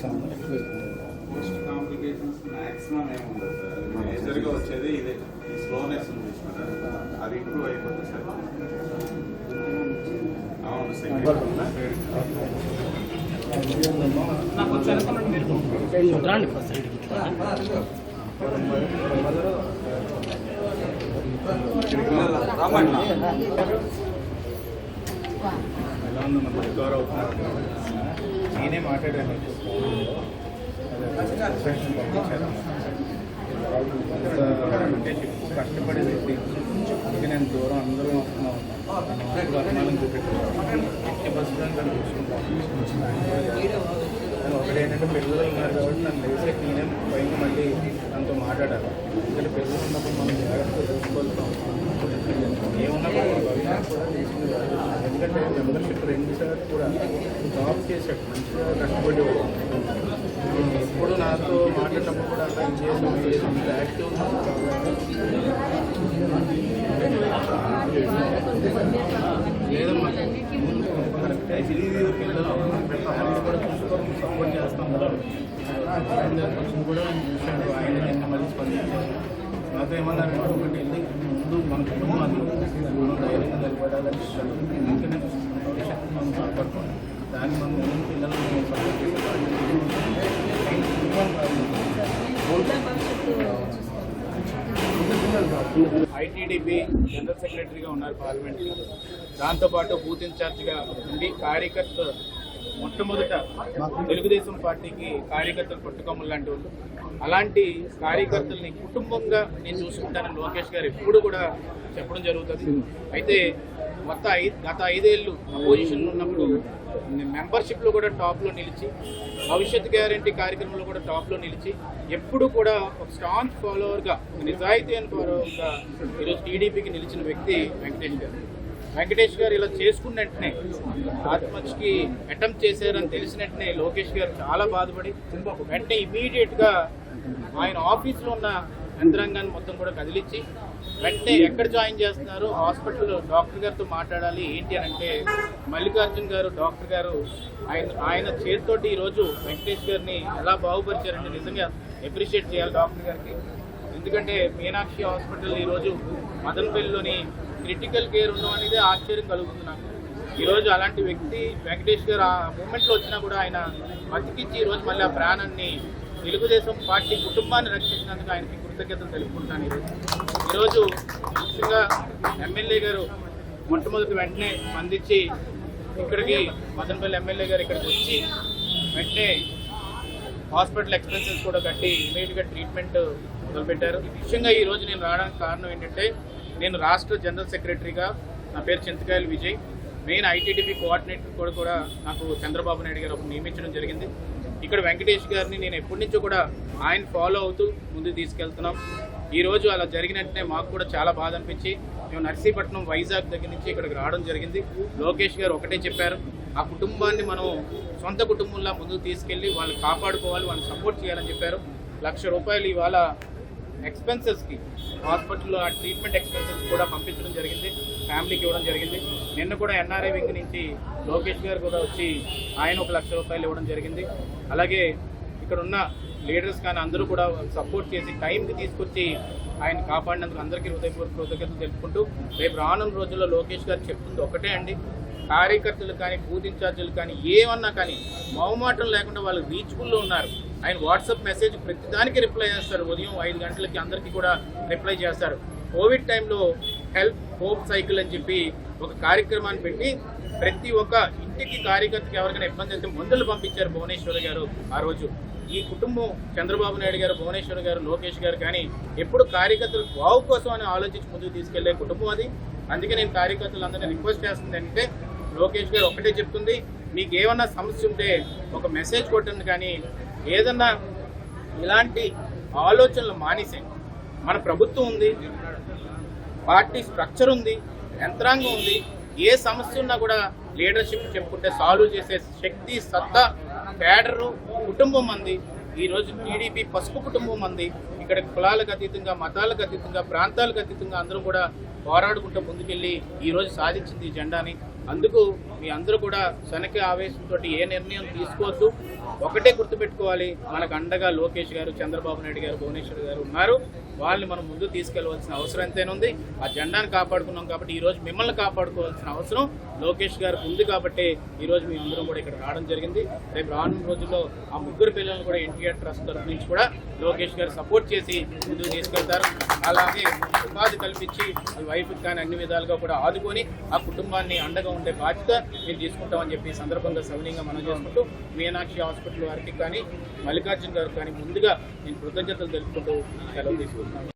Most complications maximum ఏమి ఉండదు sir. మేజర్గా వచ్చేది ఇదే. ఈ స్లోనెస్ ఉంది చూసారా? అది ఇంప్రూవ్ అయిపోతుంది సార్. అవును సైడ్కి ఎలా ఉంది మన రికవర్ అవుతున్నారు నేనే మాట్లాడాను. అంటే ఎక్కువ కష్టపడేది అందుకే నేను దూరం అందరూ వస్తున్నా ఉన్నాను అభిమానం చూపెట్టాను ఎట్టి బస్సులో తను చూసుకుంటాను ఒకటి ఏంటంటే పిల్లలు ఉన్నారు కాబట్టి నన్ను లేసే నేనే పైన మళ్ళీ దాంతో మాట్లాడాలి ఎందుకంటే పిల్లలు ఉన్నప్పుడు మనం జాగ్రత్తగా చూసుకోవాల్సిన ఏమన్నా కూడా వాళ్ళ అభిమానం కూడా తీసుకుని ఎందుకంటే మెంబర్షిప్ రెండు సార్లు కూడా జాబ్ చేశాడు మంచిగా కష్టపడి ఎప్పుడు నాతో మాట్లాడినప్పుడు కూడా అలా చేసాం చేసాం ఇంత యాక్టివ్ లేదమ్మా. కరెక్టే పిల్లలు పిల్లలు కూడా చూసుకోవడం సపోర్ట్ చేస్తాం కదా. ఆయన కొంచెం కూడా చూశాడు. ఆయన నిన్న మళ్ళీ స్పందించారు. నాతో ఏమన్నారు? ఒకటి వెళ్ళి ముందు మన కుటుంబాన్ని మనం ధైర్యంగా నిలబడాలని మనం కాపాడుకోవాలి దాన్ని మనం పిల్లలను సపోర్ట్ చేసే ఐటీడీపీ జనరల్ సెక్రటరీగా ఉన్నారు పార్లమెంట్ దాంతోపాటు బూత్ ఇన్ఛార్జ్గా ఉండి కార్యకర్త మొట్టమొదట తెలుగుదేశం పార్టీకి కార్యకర్తలు పట్టుకొమ్మలు లాంటి వాళ్ళు. అలాంటి కార్యకర్తల్ని కుటుంబంగా నేను చూసుకుంటానని లోకేష్ గారు ఎప్పుడు కూడా చెప్పడం జరుగుతుంది. అయితే మొత్త ఐదు గత ఐదేళ్ళు అపోజిషన్లో ఉన్నప్పుడు మెంబర్షిప్లో కూడా టాప్లో నిలిచి భవిష్యత్ గ్యారంటీ కార్యక్రమంలో కూడా టాప్లో నిలిచి ఎప్పుడు కూడా ఒక స్ట్రాంగ్ ఫాలోవర్గా నిజాయితీ అని ఫాలోవర్గా ఈరోజు టీడీపీకి నిలిచిన వ్యక్తి వెంకటేష్ గారు. వెంకటేష్ గారు ఇలా చేసుకున్న వెంటనే ఆత్మహత్యకి అటెంప్ట్ చేశారని తెలిసిన వెంటనే లోకేష్ గారు చాలా బాధపడి వెంటనే ఇమీడియట్గా ఆయన ఆఫీస్లో ఉన్న యంత్రాంగాన్ని మొత్తం కూడా కదిలించి వెంటనే ఎక్కడ జాయిన్ చేస్తున్నారు హాస్పిటల్ డాక్టర్ గారితో మాట్లాడాలి ఏంటి అని అంటే మల్లికార్జున్ గారు డాక్టర్ గారు ఆయన ఆయన చేతితోటి ఈరోజు వెంకటేష్ గారిని ఎలా బాగుపరిచారంటే నిజంగా అప్రిషియేట్ చేయాలి డాక్టర్ గారికి. ఎందుకంటే మీనాక్షి హాస్పిటల్ ఈరోజు మదనపల్లిలోని క్రిటికల్ కేర్ ఉండడం అనేది ఆశ్చర్యం కలుగుతుంది నాకు. ఈరోజు అలాంటి వ్యక్తి వెంకటేష్ గారు ఆ మూమెంట్లో వచ్చినా కూడా ఆయన బతికించి ఈరోజు మళ్ళీ ఆ ప్రాణాన్ని తెలుగుదేశం పార్టీ కుటుంబాన్ని రక్షించినందుకు ఆయనకి కృతజ్ఞతలు తెలుపుకుంటాను ఈరోజు. ఈరోజు ముఖ్యంగా ఎమ్మెల్యే గారు మొట్టమొదటి వెంటనే స్పందించి ఇక్కడికి మదనపల్లి ఎమ్మెల్యే గారు ఇక్కడికి వచ్చి వెంటనే హాస్పిటల్ ఎక్స్పెన్సెస్ కూడా కట్టి ఇమీడియట్గా ట్రీట్మెంట్ మొదలుపెట్టారు. ముఖ్యంగా ఈ రోజు నేను రావడానికి కారణం ఏంటంటే నేను రాష్ట్ర జనరల్ సెక్రటరీగా నా పేరు చింతకాయలు విజయ్. మెయిన్ ఐటీడీపీ కోఆర్డినేటర్ కూడా కూడా నాకు చంద్రబాబు నాయుడు గారు ఒకరు నియమించడం జరిగింది. ఇక్కడ వెంకటేష్ గారిని నేను ఎప్పటి నుంచో కూడా ఆయన ఫాలో అవుతూ ముందుకు తీసుకెళ్తున్నాం. ఈరోజు అలా జరిగినట్టునే మాకు కూడా చాలా బాధ అనిపించి మేము నర్సీపట్నం వైజాగ్ దగ్గర నుంచి ఇక్కడికి రావడం జరిగింది. లోకేష్ గారు ఒకటే చెప్పారు ఆ కుటుంబాన్ని మనం సొంత కుటుంబంలా ముందుకు తీసుకెళ్ళి వాళ్ళు కాపాడుకోవాలి వాళ్ళని సపోర్ట్ చేయాలని చెప్పారు. లక్ష రూపాయలు ఇవాళ ఎక్స్పెన్సెస్కి హాస్పిటల్లో ఆ ట్రీట్మెంట్ ఎక్స్పెన్సెస్ కూడా పంపించడం జరిగింది ఫ్యామిలీకి ఇవ్వడం జరిగింది. నిన్న కూడా ఎన్ఆర్ఐ వింగ్ నుంచి లోకేష్ గారు కూడా వచ్చి ఆయన ఒక లక్ష రూపాయలు ఇవ్వడం జరిగింది. అలాగే ఇక్కడ ఉన్న లీడర్స్ కానీ అందరూ కూడా సపోర్ట్ చేసి టైంకి తీసుకొచ్చి ఆయన కాపాడినందుకు అందరికీ హృదయపూర్వక కృతజ్ఞతలు తెలుపుకుంటూ రేపు రానున్న రోజుల్లో లోకేష్ గారు చెప్తుంది ఒకటే అండి. కార్యకర్తలు కానీ బూత్ ఇన్ఛార్జీలు కానీ ఏమన్నా కానీ మౌమాటం లేకుండా వాళ్ళు రీచబుల్లో ఉన్నారు. ఆయన వాట్సాప్ మెసేజ్ ప్రతిదానికి రిప్లై చేస్తారు. ఉదయం ఐదు గంటలకి అందరికీ కూడా రిప్లై చేస్తారు. కోవిడ్ టైంలో హెల్ప్ హోప్ సైకిల్ అని చెప్పి ఒక కార్యక్రమాన్ని పెట్టి ప్రతి ఒక్క ఇంటికి కార్యకర్తకి ఎవరికైనా ఇబ్బంది అయితే మందులు పంపించారు భువనేశ్వర్ గారు ఆ రోజు. ఈ కుటుంబం చంద్రబాబు నాయుడు గారు భువనేశ్వర్ గారు లోకేష్ గారు కానీ ఎప్పుడు కార్యకర్తలు బావు కోసం అని ఆలోచించి ముందుకు తీసుకెళ్ళే కుటుంబం అది. అందుకే నేను కార్యకర్తలందరినీ రిక్వెస్ట్ చేస్తుంది అంటే లోకేష్ గారు ఒకటే చెప్తుంది మీకు ఏమన్నా సమస్య ఉంటే ఒక మెసేజ్ కొట్టండి కానీ ఏదన్నా ఇలాంటి ఆలోచనలు మానేసే మన ప్రభుత్వం ఉంది పార్టీ స్ట్రక్చర్ ఉంది యంత్రాంగం ఉంది ఏ సమస్య ఉన్నా కూడా లీడర్షిప్ చెప్పుకుంటే సాల్వ్ చేసే శక్తి సత్తా కేడరు కుటుంబం మంది. ఈరోజు టీడీపీ పసుపు కుటుంబం మంది. ఇక్కడ కులాలకు అతీతంగా మతాలకు అతీతంగా ప్రాంతాలకు అతీతంగా అందరూ కూడా పోరాడుకుంటూ ముందుకెళ్ళి ఈరోజు సాధించింది ఈ జెండాని. అందుకు మీ అందరూ కూడా శనక ఆవేశంతో ఏ నిర్ణయం తీసుకోవద్దు. ఒకటే గుర్తుపెట్టుకోవాలి మనకు అండగా లోకేష్ గారు చంద్రబాబు నాయుడు గారు భువనేశ్వర్ గారు ఉన్నారు. వాళ్ళని మనం ముందు తీసుకెళ్ళవలసిన అవసరం ఎంతైనా ఉంది. ఆ జెండాను కాపాడుకున్నాం కాబట్టి ఈరోజు మిమ్మల్ని కాపాడుకోవాల్సిన అవసరం లోకేష్ గారికి ఉంది కాబట్టి ఈ రోజు మీ అందరం కూడా ఇక్కడ రావడం జరిగింది. రేపు రానున్న రోజుల్లో ఆ ముగ్గురు పిల్లలను కూడా ఎన్టీఆర్ ట్రస్ట్ తరఫు నుంచి కూడా లోకేష్ గారు సపోర్ట్ చేసి ముందుకు తీసుకెళ్తారు. అలాగే ఉపాధి కల్పించి వైఫ్ కానీ అన్ని విధాలుగా కూడా ఆదుకొని ఆ కుటుంబాన్ని అండగా ఉండే బాధ్యత మేము తీసుకుంటామని చెప్పి సందర్భంగా సవినీయంగా మనం చేసుకుంటూ మీనాక్షి హాస్పిటల్ వారికి కానీ మల్లికార్జున గారికి కానీ ముందుగా నేను కృతజ్ఞతలు తెలుపుకుంటూ సెలవు తీసుకుంటున్నాను.